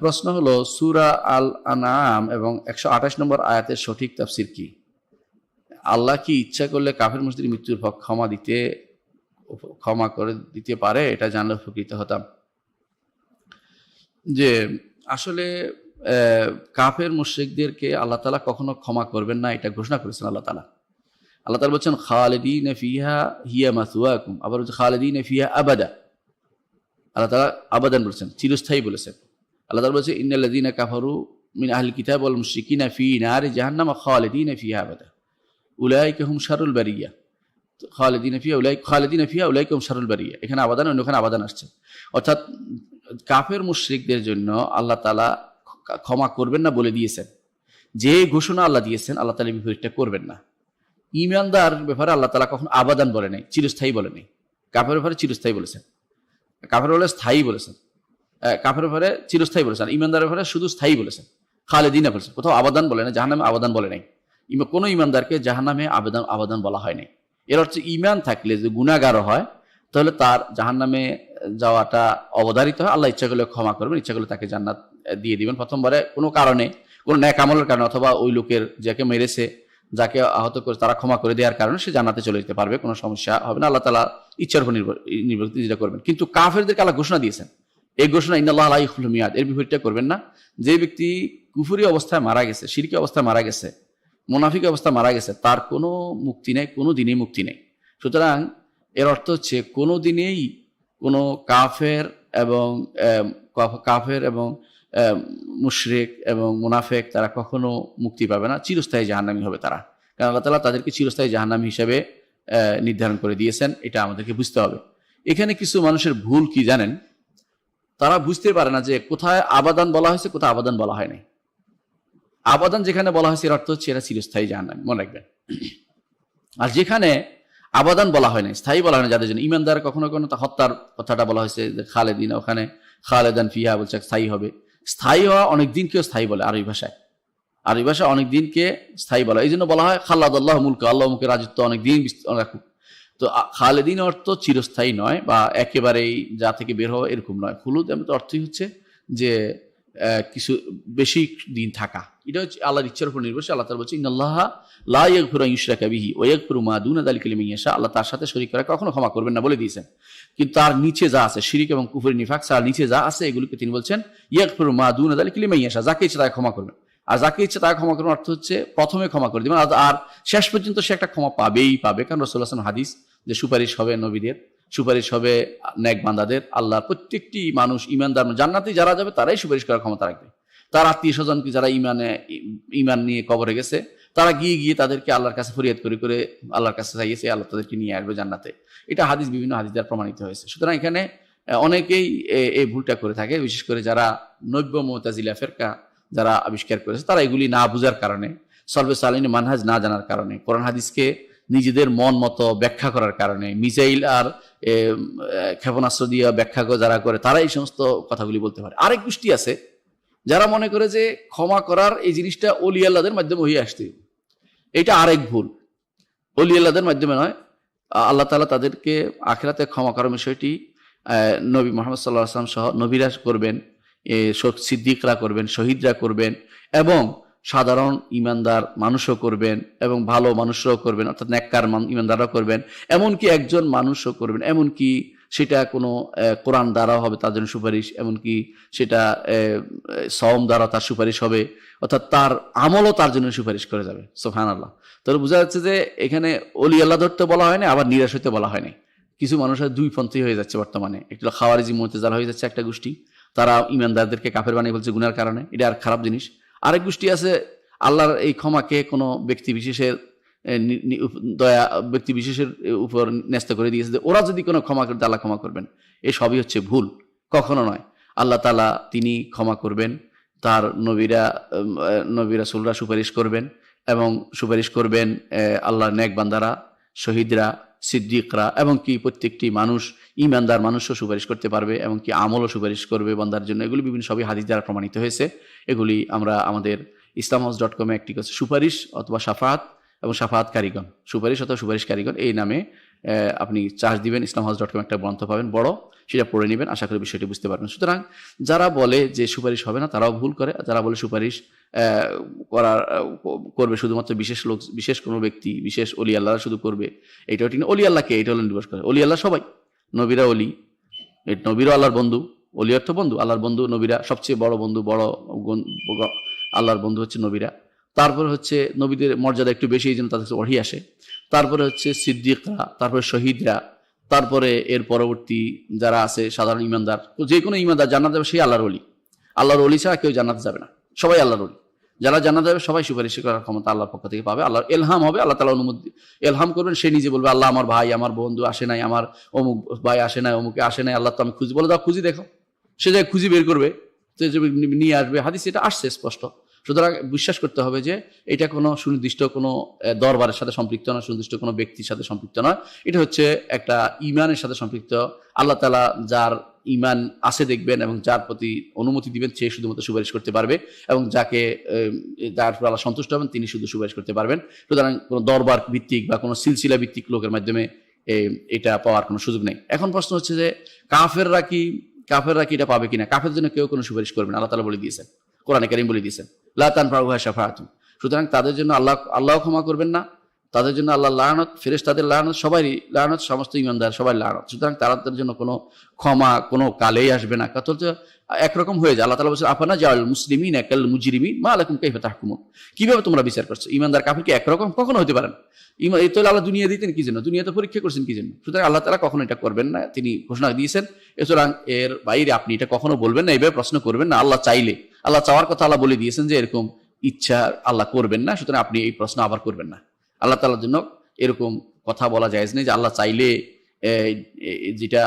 প্রশ্ন হলো, সুরা আল আনাম এবং একশো আঠাশ নম্বর আয়াতের সঠিক তাফসির কি? আল্লাহ কি ইচ্ছা করলে কাফের মসজিদের মৃত্যুর পর ক্ষমা দিতে, ক্ষমা করে দিতে পারে? এটা জানলে উপকৃত হতাম। যে, আসলে কাফের মুশ্রিকদেরকে আল্লাহ তালা কখনো ক্ষমা করবেন না, এটা ঘোষণা করেছেন আল্লাহ তালা আল্লাহ তালা বলছেন, খালেদিন ফিহা হিয়া মাসুয়াকুম আবার হচ্ছে খালেদিন ফিহা আবাদা আল্লাহ তালা আবাদান বলেছেন, চিরস্থায়ী বলেছেন। আল্লাহ তালা বলছে ইন্নাল্লাদিনা কাফারু মিন আহল কিতাব ওয়াল মুশরিকিনা ফি নারি জাহান্নাম খালেদিন ফিহা আবাদা। উলাইকা হুম শারুল বারিয়া। খালেদিন ফিয়া উলাই, খালেদিন ফিয়া উলাইকা হুম শারুল বারিয়া। এখানে আবাদান অন্যখানে আবাদান আসছে। অর্থাৎ কাফের মুশরিকদের জন্য আল্লাহ তালা ক্ষমা করবেন না বলে দিয়েছেন। যে ঘোষণা আল্লাহ দিয়েছেন, আল্লাহ তালা বিপরীতটা করবেন না। ইমানদার ব্যাপারে আল্লাহ তালা কখন আবাদান বলে নাই, চিরস্থায়ী বলে নাই। কাফের ব্যাপারে চিরস্থায়ী বলেছেন। কাফের বলে স্থায়ী বলেছেন। কাফের ব্যাপারে চিরস্থায়ী বলেছেন ইমানদারের ব্যাপারে শুধু স্থায়ী বলেছেন। খালেদিনা বলেছেন। কোথাও আবাদান বলে না জাহান্নামে আবাদান বলে নাই। কোনো ইমানদারকে জাহান্নামে আবেদন আবাদান বলা হয় নাই। এর অর্থ ইমান থাকলে যে গুণাগার হয়, তাহলে তার জাহান্নামে যাওয়াটা অবধারিত হয়। আল্লাহ ইচ্ছা করলে ক্ষমা করবেন, ইচ্ছা করলে তাকে জান্নাত দিয়ে দিবেন। প্রথমবারে কোনো কারণে, কোনো ন্যাক আমলের কারণে, অথবা ওই লোকের যাকে মেরেছে, যাকে আহত করে তারা ক্ষমা করে দেওয়ার কারণে সে জান্নাতে চলে যেতে পারবে, কোনো সমস্যা হবে না। আল্লাহ তালা ইচ্ছার উপর নির্ভর নির্ভর করবেন। কিন্তু কাফেরদেরকে আল্লাহ ঘোষণা দিয়েছেন এই ঘোষণা ইন্দাল্লাহ আলাইহুল মিয়াদ। এর বিপরীতটা করবেন না। যে ব্যক্তি কুফুরি অবস্থায় মারা গেছে সিরকি অবস্থায় মারা গেছে, মোনাফিক অবস্থায় মারা গেছে, তার কোনো মুক্তি নেই, কোনো দিনেই মুক্তি নেই। সুতরাং এর অর্থ হচ্ছে, কোনো দিনেই কোনো কাফের এবং কাফের এবং মুশরিক এবং মুনাফেক তারা কখনো মুক্তি পাবে না। চিরস্থায়ী জাহান্নামি হবে তারা। কারণ আল্লাহ তালা তাদেরকে চিরস্থায়ী জাহান্নামী হিসেবে নির্ধারণ করে দিয়েছেন। এটা আমাদেরকে বুঝতে হবে। এখানে কিছু মানুষের ভুল কি জানেন? তারা বুঝতে পারে না যে কোথায় আবাদান বলা হয়েছে, কোথায় আবাদান বলা হয়নি। আবাদান যেখানে বলা হয়েছে, এর অর্থ হচ্ছে এরা চিরস্থায়ী জাহান্নামী, মনে রাখবেন আর যেখানে আবাদান বলা হয় নাই স্থায়ী বলা হয় না যাদের জন্য ইমানদার কখনো কখনো তা হত্যার কথাটা বলা হয়েছে, যে খালেদিন, ওখানে খালেদান ফিহা বলছে, স্থায়ী হবে। স্থায়ী হওয়া অনেক দিনকেও স্থায়ী বলে আরবি ভাষায়। আরবি ভাষা অনেক দিনকে স্থায়ী বলা। এই জন্য বলা হয় খাল্লাদ আল্লাহ মুলক আল্লাহ মুখে রাজত্ব অনেক দিন রাখুক। তো খালেদিন অর্থ চিরস্থায়ী নয় বা একেবারেই যা থেকে বের হওয়া এরকম নয়। খুলুদ এমন অর্থই হচ্ছে যে কিছু বেশি দিন থাকা। এটা হচ্ছে আল্লাহর ইচ্ছার উপর নির্ভরশীল। আল্লাহ তাআলা বলছে ইন্নাল্লাহ লা ইয়াগফিরু আন ইউশরাকা বিহি ওয়া ইয়াগফিরু মা দুনা যালিকা আল্লাহ তার সাথে শরীর করা কখনো ক্ষমা করবেন না বলে দিয়েছেন। কিন্তু তার নিচে যা আছে, শিরিক এবং কুফরি, নিফাক তার নিচে যা আছে, এগুলোকে তিনি বলছেন, ইয়াগফিরু মা দুনা যালিকা লিমান ইয়াশা। যাকে ইচ্ছে তাকে ক্ষমা করবেন। আর যাকে ইচ্ছে তাকে ক্ষমা করবেন অর্থ হচ্ছে প্রথমে ক্ষমা করে দিবেন। আর- আর শেষ পর্যন্ত সে একটা ক্ষমা পাবেই পাবে। কারণ রসুল্লাহ হাসান হাদিস যে সুপারিশ হবে নবীদের, সুপারিশ হবে নেক বান্দাদের, আল্লাহর প্রত্যেকটি মানুষ ইমানদার জান্নাতে যারা যাবে তারাই সুপারিশ করার ক্ষমতা রাখবে। তার আত্মীয় স্বজনকে যারা ইমানে ইমান নিয়ে কবরে গেছে, তারা গিয়ে গিয়ে তাদেরকে আল্লাহর কাছে ফরিয়াদ করে করে আল্লাহর কাছে চাইয়েছে আল্লাহ তাদেরকে নিয়ে আসবে জান্নাতে। এটা হাদিস বিভিন্ন হাদিস দ্বারা প্রমাণিত হয়েছে। সুতরাং এখানে অনেকেই এই ভুলটা করে থাকে, বিশেষ করে যারা নব্য মোতাজিলা ফেরকা যারা আবিষ্কার করেছে, তারা এগুলি না বুঝার কারণে সলবে সালিনী মানহাজ না জানার কারণে, কোরআন হাদিসকে নিজেদের মন মতো ব্যাখ্যা করার কারণে, মিসাইল আর ক্ষেপণাস্ত্র দিয়ে ব্যাখ্যা যারা করে তারা এই সমস্ত কথাগুলি বলতে পারে। আরেক গোষ্ঠী আছে, যারা মনে করে যে ক্ষমা করার এই জিনিসটা অলি আল্লাহদের মাধ্যমে হয়ে আসতে। এটা আরেক ভুল। অলি আল্লাহদের মাধ্যমে নয়, আল্লাহ তালা তাদেরকে আখেরাতে ক্ষমা করার বিষয়টি নবী মোহাম্মদ সাল্লাহ আসলাম সহ নবীরা করবেন। সিদ্দিকরা করবেন, শহীদরা করবেন এবং সাধারণ ইমানদার মানুষও করবেন এবং ভালো মানুষরাও করবেন, অর্থাৎ ন্যাক্কার মান- ইমানদাররাও করবেন। এমনকি একজন মানুষও করবেন। এমনকি সেটা কোনো কোরআন দ্বারা হবে, তার জন্য সুপারিশ। এমনকি সেটা সওম দ্বারা তার সুপারিশ হবে। অর্থাৎ তার আমলও তার জন্য সুপারিশ করে যাবে। সোফান আল্লাহ তাহলে বোঝা যাচ্ছে যে এখানে অলি আল্লাহ ধরতে বলা হয়নি, আবার নিরাশ হইতে বলা হয়নি। কিছু মানুষের দুই পন্থী হয়ে যাচ্ছে বর্তমানে। একটু খাওয়ারিজি মতে যারা হয়ে যাচ্ছে একটা গোষ্ঠী। তারা ইমানদারদেরকে কাফের বানিয়ে বলছে গুনার কারণে। এটা আর খারাপ জিনিস। আরেক গোষ্ঠী আছে আল্লাহর এই ক্ষমাকে কোনো ব্যক্তি বিশেষের এ, দয়া ব্যক্তি বিশেষের উপর ন্যস্ত করে দিয়েছে যে ওরা যদি কোনো ক্ষমা করে আল্লাহ ক্ষমা করবেন। এই সবই হচ্ছে ভুল। কখনো নয়। আল্লাহ তালা তিনি ক্ষমা করবেন তার নবীরা নবীরা সুলরা সুপারিশ করবেন এবং সুপারিশ করবেন আল্লাহর নেক বান্দারা শহীদরা সিদ্দিকরা এবং কি প্রত্যেকটি মানুষ, ইমানদার মানুষও সুপারিশ করতে পারবে এবং কি আমলও সুপারিশ করবে বন্দার জন্য। এগুলি বিভিন্ন সবই হাদিস দ্বারা প্রমাণিত হয়েছে। এগুলি আমরা আমাদের ইসলাম হাউস ডট কমে একটি সুপারিশ অথবা সাফাত এবং সাফাত কারিগণ সুপারিশ অথবা সুপারিশ কারিগণ এই নামে আপনি চার্জ দিবেন ইসলাম হাউস ডট কম একটা গ্রন্থ পাবেন, বড়, সেটা পড়ে নেবেন, আশা করি বিষয়টি বুঝতে পারবেন। সুতরাং যারা বলে যে সুপারিশ হবে না, তারাও ভুল করে, যারা বলে সুপারিশ করার করবে শুধুমাত্র বিশেষ লোক, বিশেষ কোনো ব্যক্তি, বিশেষ অলি আল্লাহ শুধু করবে এইটাও ঠিক না। অলি আল্লাহকে, এটা হলো করে। অলি আল্লাহ সবাই, নবীরা অলি নবীরও আল্লাহর বন্ধু, অলি অর্থ বন্ধু, আল্লাহর বন্ধু নবীরা সবচেয়ে বড় বন্ধু, বড় আল্লাহর বন্ধু হচ্ছে নবীরা। তারপরে হচ্ছে নবীদের মর্যাদা একটু বেশি, এই জন্য তাদের ওহি আসে। তারপরে হচ্ছে সিদ্দিকরা, তারপরে শহীদরা, তারপরে এর পরবর্তী যারা আছে, সাধারণ ইমানদার, যে কোনো ইমানদার জান্নাত যাবে সেই আল্লাহর অলি আল্লাহর অলি ছাড়া কেউ জানাতে যাবে না। সবাই আল্লাহর অলি যারা জান্নাত যাবে সবাই সুপারিশ করার ক্ষমতা আল্লাহর পক্ষ থেকে পাবে। আল্লাহর এলহাম হবে, আল্লাহ তালা অনুমতি এলহাম করবেন, সে নিজে বলবে, আল্লাহ আমার ভাই, আমার বন্ধু আসে নাই, আমার অমুক ভাই আসে নাই, অমুকে আসে নাই, আল্লাহ তো আমি খুঁজি বলে দাও, খুঁজি দেখো। সে যায় খুঁজি বের করবে নিয়ে আসবে, হাদিস এটা আসছে স্পষ্ট। সুতরাং বিশ্বাস করতে হবে যে এটা কোনো সুনির্দিষ্ট কোনো দরবারের সাথে সম্পৃক্ত নয়, সুনির্দিষ্ট কোনো ব্যক্তির সাথে সম্পৃক্ত নয়। এটা হচ্ছে একটা ইমানের সাথে সম্পৃক্ত। আল্লাহ তালা যার ইমান আছে দেখবেন এবং যার প্রতি অনুমতি দিবেন, সে শুধুমাত্র সুপারিশ করতে পারবে এবং যাকে যার আল্লাহ সন্তুষ্ট হবেন, তিনি শুধু সুপারিশ করতে পারবেন। সুতরাং কোনো দরবার ভিত্তিক বা কোনো সিলসিলা ভিত্তিক লোকের মাধ্যমে এটা পাওয়ার কোনো সুযোগ নেই। এখন প্রশ্ন হচ্ছে যে কাফেররা কি কাফেররা কি এটা পাবে কিনা? কাফের জন্য কেউ কোনো সুপারিশ করবে না। আল্লাহ তালা বলে দিয়েছেন, কোরআনে কারিম বলে দিয়েছেন। লাতান ফারুহা শাফাআতুম সুতরাং তাদের জন্য আল্লাহ আল্লাহ ক্ষমা করবেন না। তাদের জন্য আল্লাহ লায়নত ফেরেস তাদের লায়নত সবারই লায়নত সমস্ত ইমানদার সবাই লায়নত সুতরাং তাদের জন্য কোনো ক্ষমা, কোনো কালেই আসবে না। কত একরকম হয়ে যায়। আল্লাহ তালা বলছে আফানা জাল মুসলিমিন একাল মুজরিমিন? মা আলাকুম কাইফা তাহকুমুন? কীভাবে তোমরা বিচার করছ? ইমানদার কাফির কি একরকম? কখনো হতে পারে না। ইমা এই তো আল্লাহ দুনিয়া দিতেন কি জন্য? দুনিয়াতে পরীক্ষা করছেন কি জন্য? সুতরাং আল্লাহ তালা কখনো এটা করবেন না। তিনি ঘোষণা দিয়েছেন, সুতরাং এর বাইরে আপনি এটা কখনো বলবেন না, এভাবে প্রশ্ন করবেন না। আল্লাহ চাইলে আল্লাহ চাওয়ার কথা আল্লাহ বলে দিয়েছেন যে এরকম ইচ্ছা আল্লাহ করবেন না, সুতরাং আপনি এই প্রশ্ন আবার করবেন না। আল্লাহ তালার জন্য এরকম কথা বলা যায় নেই যে আল্লাহ চাইলে যেটা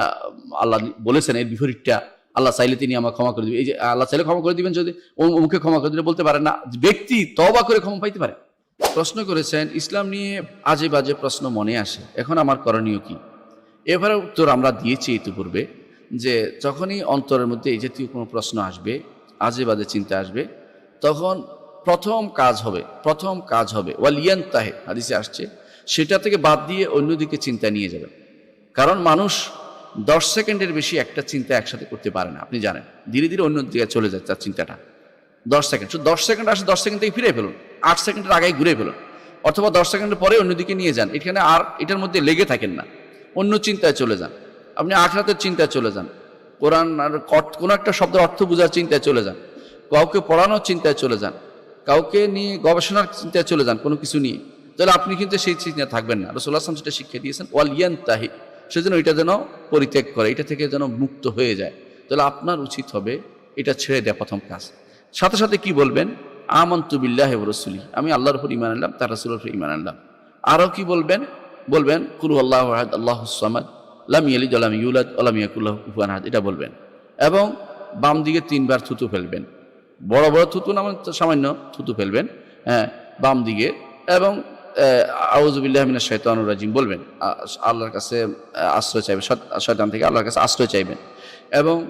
আল্লাহ বলেছেন এর বিপরীতটা, আল্লাহ চাইলে তিনি আমার ক্ষমা করে দিবেন। এই যে আল্লাহ চাইলে ক্ষমা করে দিবেন যদি অমুকে ক্ষমা করে দিলে বলতে পারেন না, ব্যক্তি তবা করে ক্ষমা পাইতে পারে। প্রশ্ন করেছেন, ইসলাম নিয়ে আজে বাজে প্রশ্ন মনে আসে, এখন আমার করণীয় কি? এবারে উত্তর আমরা দিয়েছি ইতিপূর্বে যে যখনই অন্তরের মধ্যে এই জাতীয় কোনো প্রশ্ন আসবে আজে বাজে চিন্তা আসবে, তখন প্রথম কাজ হবে, প্রথম কাজ হবে ওয়ালিয়ান তাহে হাদিসে আসছে, সেটা থেকে বাদ দিয়ে অন্যদিকে চিন্তা নিয়ে যাবেন কারণ মানুষ দশ সেকেন্ডের বেশি একটা চিন্তা একসাথে করতে পারে না, আপনি জানেন। ধীরে ধীরে অন্য দিকে চলে যায় তার চিন্তাটা। দশ সেকেন্ড, শুধু দশ সেকেন্ড আসে, দশ সেকেন্ড থেকে ফিরে ফেলুন। আট সেকেন্ডের আগেই ঘুরে ফেলুন। অথবা দশ সেকেন্ডের পরে অন্যদিকে নিয়ে যান। এখানে আর এটার মধ্যে লেগে থাকেন না। অন্য চিন্তায় চলে যান। আপনি আখরাতের চিন্তায় চলে যান। কোরআন আর কোনো একটা শব্দের অর্থ বোঝার চিন্তায় চলে যান। কাউকে পড়ানোর চিন্তায় চলে যান। কাউকে নিয়ে গবেষণার চিন্তায় চলে যান কোনো কিছু নিয়ে। তাহলে আপনি কিন্তু সেই চিন্তা থাকবেন না। রসুল্লাহ আসলাম সেটা শিক্ষা দিয়েছেন, ওয়াল ইয়ান তাহি সেজন্য এটা যেন পরিত্যাগ করে, এটা থেকে যেন মুক্ত হয়ে যায়। তাহলে আপনার উচিত হবে এটা ছেড়ে দেওয়া প্রথম কাজ। সাথে সাথে কি বলবেন? আমন্তু বিল্লাহ রসুলি আমি আল্লাহর উপর ইমান আনলাম, তার রসুলের উপর ইমান আনলাম। আরও কি বলবেন? বলবেন কুরু আল্লাহ আল্লাহ সামাদ। লাম ইয়ালিদ আলাম ইউলাদ আলাম ইয়াকুল্লাহ কুফুয়ান আহাদ, এটা বলবেন। এবং বাম দিকে তিনবার থুতু ফেলবেন। বড় বড় থুতু না মানে সামান্য থুতু ফেলবেন হ্যাঁ বাম দিকে এবং আউজুবিল্লাহমিনা শৈতান রাজিম বলবেন আল্লাহর কাছে আশ্রয় চাইবেন শয়ত- শয়তান থেকে আল্লাহর কাছে আশ্রয় চাইবেন। এবং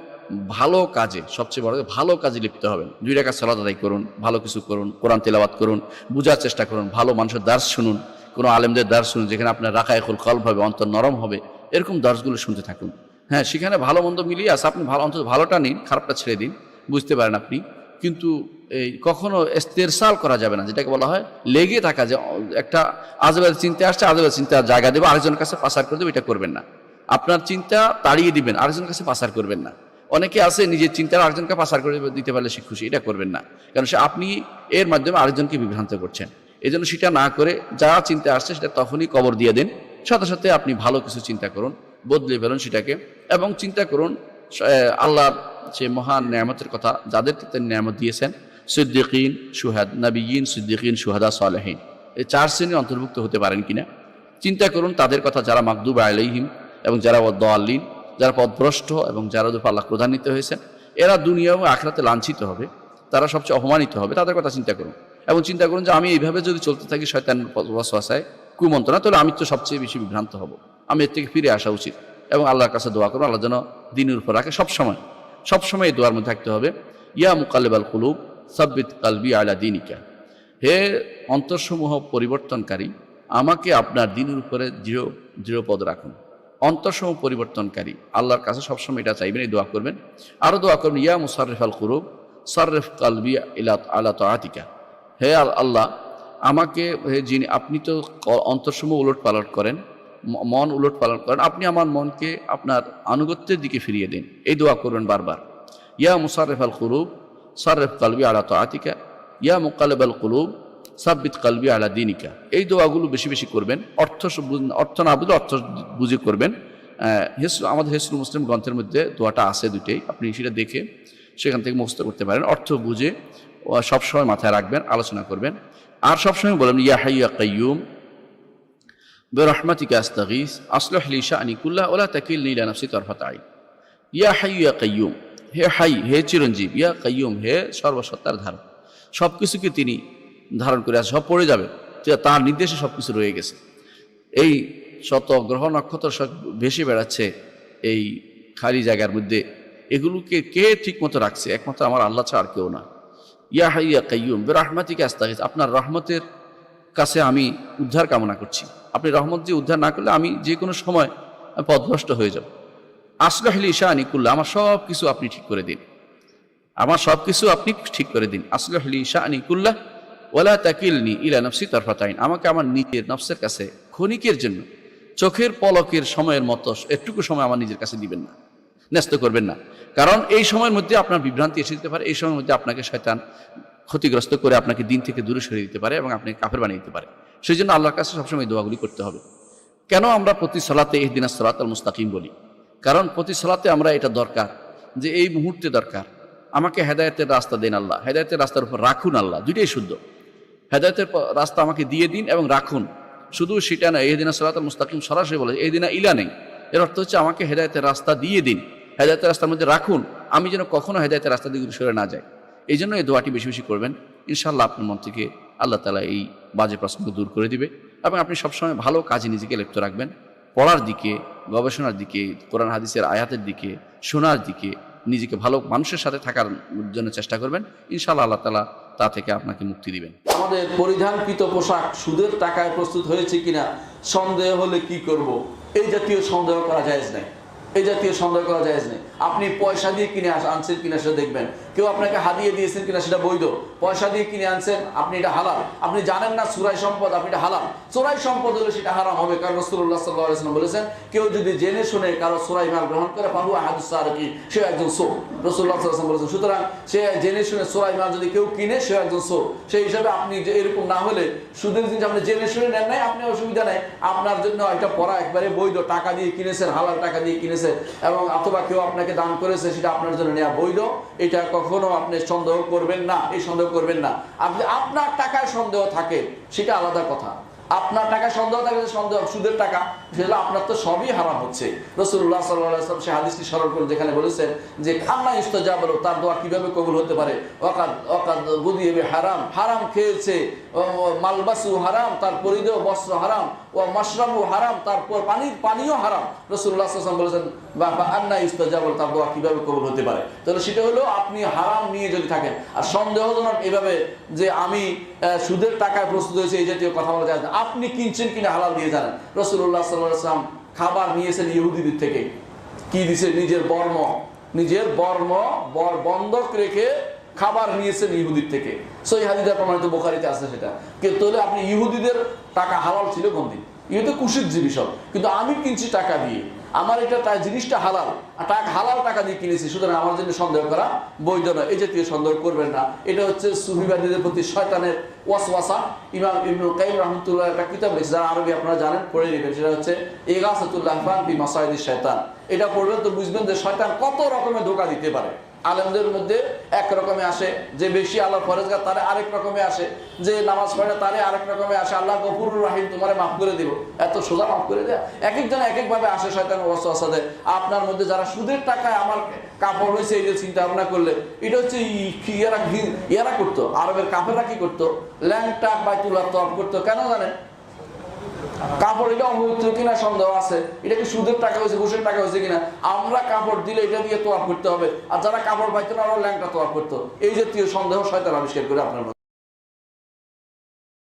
ভালো কাজে, সবচেয়ে বড় ভালো কাজে লিপ্ত হবেন। দুই টাকা সালাদ আদায় করুন, ভালো কিছু করুন, কোরআন তেলাবাত করুন, বোঝার চেষ্টা করুন, ভালো মানুষের দাস শুনুন, কোনো আলেমদের দাস শুনুন, যেখানে আপনার রাখায় খুল কল্প হবে, অন্তর নরম হবে এরকম দর্শগুলো শুনতে থাকুন। হ্যাঁ সেখানে ভালো মন্দ মিলিয়ে আছে। আপনি ভালো, অন্তত ভালোটা নিন, খারাপটা ছেড়ে দিন, বুঝতে পারেন আপনি। কিন্তু এই কখনো এস্তেরসাল করা যাবে না, যেটাকে বলা হয় লেগে থাকা, যে একটা আজেবাজ চিন্তা আসছে, আজেবাজ চিন্তা জায়গা দেবে, আরেকজনের কাছে পাসার করে দেবে, এটা করবেন না। আপনার চিন্তা তাড়িয়ে দিবেন, আরেকজনের কাছে পাসার করবেন না। অনেকে আছে নিজের চিন্তা আরেকজনকে পাসার করে দিতে পারলে সে খুশি, এটা করবেন না। কারণ সে আপনি এর মাধ্যমে আরেকজনকে বিভ্রান্ত করছেন। এই জন্য সেটা না করে যা চিন্তা আসছে, সেটা তখনই কবর দিয়ে দিন। সাথে সাথে আপনি ভালো কিছু চিন্তা করুন বদলে ফেলুন সেটাকে এবং চিন্তা করুন আহ, আল্লাহর যে মহান নিয়ামতের কথা যাদেরকে তিনি নিয়ামত দিয়েছেন সিদ্দিকিন সুহাদ নবীন সিদ্দিকিন সুহাদা সালেহীন। এই চার শ্রেণির অন্তর্ভুক্ত হতে পারেন কিনা? চিন্তা করুন তাদের কথা যারা মাকদুব আলাইহিম এবং যারা দোয়াল্লিন যারা পদভ্রষ্ট এবং যারা দুপুর আল্লাহ প্রধান্বিত হয়েছেন এরা দুনিয়া এবং আখরাতে লাঞ্ছিত হবে তারা সবচেয়ে অপমানিত হবে তাদের কথা চিন্তা করুন। এবং চিন্তা করুন যে আমি এইভাবে যদি চলতে থাকি শয়তান ওয়াসওয়াসায় কুমন্ত্রণা, তাহলে আমি তো সবচেয়ে বেশি বিভ্রান্ত হব। আমি এর থেকে ফিরে আসা উচিত এবং আল্লাহর কাছে দোয়া করুন আল্লাহ যেন দিনের উপর রাখে সবসময়। সবসময় এই দোয়ার মধ্যে থাকতে হবে, ইয়া মুকাল্লিবাল কুলুব, সাব্বিত কালবি আলা দিনিকা। হে অন্তরসমূহ পরিবর্তনকারী, আমাকে আপনার দিনের উপরে দৃঢ় দৃঢ়পদ রাখুন। অন্তঃসম পরিবর্তনকারী, আল্লাহর কাছে সবসময় এটা চাইবেন, এই দোয়া করবেন। আরও দোয়া করবেন ইয়া মুসাররেফ আল কুরুব সাররেফ কালবি ইলা, আলা আতিকা হে আল- আল্লাহ আমাকে যিনি, আপনি তো অন্তঃসমূহ উলট পালট করেন মন উলট পালন করেন, আপনি আমার মনকে আপনার আনুগত্যের দিকে ফিরিয়ে দিন। এই দোয়া করবেন বারবার। ইয়া মুসাররেফ আল কুরুব সাররেফ কালবি আলা তো আতিকা ইয়া মুকালেব আল কুলুব, সাব্বিত কালবি আলা দিনিকা। এই দোয়াগুলো বেশি বেশি করবেন, অর্থ অর্থ না বুঝলে অর্থ বুঝে করবেন। হেসরু আমাদের হেসরু মুসলিম গ্রন্থের মধ্যে দোয়াটা আছে দুটেই আপনি সেটা দেখে সেখান থেকে মুখস্থ করতে পারেন। অর্থ বুঝে সবসময় মাথায় রাখবেন, আলোচনা করবেন। আর সবসময় বললাম ইয়া হাইয়া কাইয়ুম বেরহমাতিকা আস্তাগিস, আসলহ লিশা আনিকুল্লাহ ওলা তাকিল নীলা নফসি তরফাত আইন। ইয়া হাই ইয়া কাইয়ুম হে হাই, হে চিরঞ্জীব, ইয়া কাইয়ুম হে সর্বসত্তার ধারণ সব কিছুকে তিনি ধারণ করে আছে সব পড়ে যাবে তার নির্দেশে সব কিছু রয়ে গেছে। এই শত গ্রহ নক্ষত্র সব ভেসে বেড়াচ্ছে এই খালি জায়গার মধ্যে। এগুলোকে কে ঠিক মতো রাখছে? একমাত্র আমার আল্লাহ ছাড়া আর কেউ না। ইয়া ইয়া কাইয়ুম বেরহমাতিকে আস্তাগিস আপনার রহমতের কাছে আমি উদ্ধার কামনা করছি। আপনি রহমত দিয়ে উদ্ধার না করলে আমি যে কোনো সময় আমি পথভ্রষ্ট হয়ে যাব। আসলাহলি ঈশা আনিকুল্লাহ আমার সব কিছু আপনি ঠিক করে দিন। আমার সব কিছু আপনি ঠিক করে দিন। আসলাহলি ঈশা আনিকুল্লাহ ওলা তাকিলনি ইলা নফসি তরফাতাইন, আমাকে আমার নিজের নফসের কাছে, ক্ষণিকের জন্য, চোখের পলকের সময়ের মতো একটুকু সময় আমার নিজের কাছে দিবেন না, ন্যস্ত করবেন না। কারণ এই সময়ের মধ্যে আপনার বিভ্রান্তি এসে যেতে পারে, এই সময়ের মধ্যে আপনাকে শয়তান ক্ষতিগ্রস্ত করে আপনাকে দিন থেকে দূরে সরিয়ে দিতে পারে এবং আপনাকে কাফের বানিয়ে দিতে পারে। সেই জন্য আল্লাহর কাছে সবসময় দোয়াগুলি করতে হবে। কেন আমরা প্রতি সলাতে এই দিনা সলাত আল মুস্তাকিম বলি? কারণ প্রতি সলাতে আমরা এটা দরকার যে এই মুহূর্তে দরকার। আমাকে হেদায়তের রাস্তা দেন আল্লাহ, হেদায়তের রাস্তার উপর রাখুন আল্লাহ, দুইটাই শুদ্ধ। হেদায়তের রাস্তা আমাকে দিয়ে দিন এবং রাখুন। শুধু সেটা না এই দিনা সলাত মুস্তাকিম সরাসরি বলে এই দিনা ইলা নেই। এর অর্থ হচ্ছে আমাকে হেদায়তের রাস্তা দিয়ে দিন। হেদায়তের রাস্তার মধ্যে রাখুন। আমি যেন কখনো হেদায়তের রাস্তা দিকে সরে না যাই। এই জন্য এই দোয়াটি বেশি বেশি করবেন। ইনশাল্লাহ আপনার মন থেকে আল্লাহ তালা এই বাজে প্রশ্নকে দূর করে দিবে এবং আপনি সবসময় ভালো কাজে নিজেকে লিপ্ত রাখবেন। পড়ার দিকে, গবেষণার দিকে, কোরআন, হাদিসের আয়াতের দিকে, শোনার দিকে নিজেকে ভালো মানুষের সাথে থাকার জন্য চেষ্টা করবেন। ইনশাল্লাহ আল্লাহ তালা তা থেকে আপনাকে মুক্তি দিবেন। আমাদের পরিধানকৃত পোশাক সুদের টাকায় প্রস্তুত হয়েছে কিনা সন্দেহ হলে কি করব। এই জাতীয় সন্দেহ করা যায় নাই। এই জাতীয় সন্দেহ করা যায় আপনি পয়সা দিয়ে কিনে আনছেন কিনা সেটা দেখবেন। কেউ আপনাকে হাদিয়ে দিয়েছেন কিনা সেটা বৈধ। পয়সা দিয়ে কিনে আনছেন, আপনি এটা হালাল। আপনি জানেন না সুরাই সম্পদ, আপনি এটা হালাল। চোরাই সম্পদ হলে সেটা হারাম হবে, কারণ রসুল্লাহ সাল্লাম বলেছেন, কেউ যদি জেনে শুনে কারও সুরাই মাল গ্রহণ করে পাহু আহাদুস আর কি সে একজন সো রসুল্লাহ সাল্লাম বলেছেন, সুতরাং সে জেনে শুনে সুরাই মাল যদি কেউ কিনে সে একজন সো সেই হিসাবে আপনি যে এরকম না হলে সুদের জিনিস আপনি জেনে শুনে নেন নাই, আপনি অসুবিধা নাই। আপনার জন্য একটা পড়া একবারে বৈধ। টাকা দিয়ে কিনেছেন, হালাল টাকা দিয়ে কিনেছেন, এবং অথবা কেউ আপনাকে দান করেছে, সেটা আপনার জন্য নেওয়া বৈধ। এটা কখনো আপনি সন্দেহ করবেন না, এই সন্দেহ করবেন না। আপনি আপনার টাকায় সন্দেহ থাকে, সেটা আলাদা কথা। আপনার টাকায় সন্দেহ থাকে যে সন্দেহ, সুদের টাকা সেটা আপনার তো সবই হারাম হচ্ছে। রসুল্লাহ সাল্লাম সে হাদিসটি স্মরণ করে যেখানে বলেছেন যে খান্না ইস্তজা বলো তার দোয়া কীভাবে কবুল হতে পারে? অকাদ অকাদ গুদিয়ে হারাম হারাম খেয়েছে মালবাসু হারাম তার পরিধেয় বস্ত্র হারাম ও মশরাবু হারাম, তারপর পানির পানিও হারাম। রসুল্লাহ সাল্লাম বলেছেন, বা বা আন্না ইস্তজা বলো তার দোয়া কীভাবে কবুল হতে পারে? তাহলে সেটা হলো আপনি হারাম নিয়ে যদি থাকেন, আর সন্দেহজনক এভাবে যে আমি সুদের টাকায় প্রস্তুত হয়েছে, এই জাতীয় কথা বলা যায়। আপনি কিনছেন কিনা হালাল দিয়ে জানেন। রসুল্লাহ সাল্লাম খাবার নিয়েছেন ইহুদিদের থেকে। কি দিছে? নিজের বর্ম। নিজের বর্ম বর বন্ধক রেখে খাবার নিয়েছেন ইহুদির থেকে। সই হাদিদা প্রমাণিত বোখারিতে আছে সেটা। কিন্তু তাহলে আপনি ইহুদিদের টাকা হালাল ছিল কোন দিন? ইহুদি কুশির জিনিস কিন্তু আমি কিনছি টাকা দিয়ে। আমার এটা জিনিসটা হালাল। টাকা হালাল টাকা দিয়ে কিনেছি, সুতরাং আমার জন্য সন্দেহ করা বৈধ নয়। এই জাতীয় সন্দেহ করবেন না। এটা হচ্ছে সুফিবাদীদের প্রতি শয়তানের ওয়াসওয়াসা। ইমাম ইবনুল কাইম রহমতুল্লাহ একটা কিতাব লিখছে যারা আরবি আপনারা জানেন, পড়ে নেবেন। সেটা হচ্ছে এগাসাতুল্লাহ ফান বি মাসাইদি শয়তান এটা পড়বেন তো বুঝবেন যে শয়তান কত রকমের ধোকা দিতে পারে। আলেমদের মধ্যে এক রকমে আসে, যে বেশি আল্লাহ ফরেজগার তারে আরেক রকমে আসে, যে নামাজ পড়ে তারে আরেক রকমে আসে, আল্লাহ গফুর রাহিম তোমারে মাফ করে দিব, এত সোজা মাফ করে দেয়। এক একজন এক একভাবে আসে শয়তান ওয়াসওয়াসাতে। আপনার মধ্যে যারা সুদের টাকায় আমার কাপড় হয়েছে এই যে চিন্তা ভাবনা করলে, এটা হচ্ছে ইয়ারা ইয়ারা করতো? আরবের কাপড়রা কি করতো? ল্যাংটা বাইতুল্লাহ তফ করতো। কেন জানেন? কাপড়, এটা অপবিত্র কিনা সন্দেহ আছে? এটা কি সুদের টাকা হয়েছে, ঘুষের টাকা হয়েছে কিনা? আমরা কাপড় দিলে এটা দিয়ে তোয়াপ করতে হবে। আর যারা কাপড় পাইতো না, ওরা ল্যাংটা তোয়াপ করতো। এই জাতীয় সন্দেহ শয়তান আবিষ্কার করে আপনার।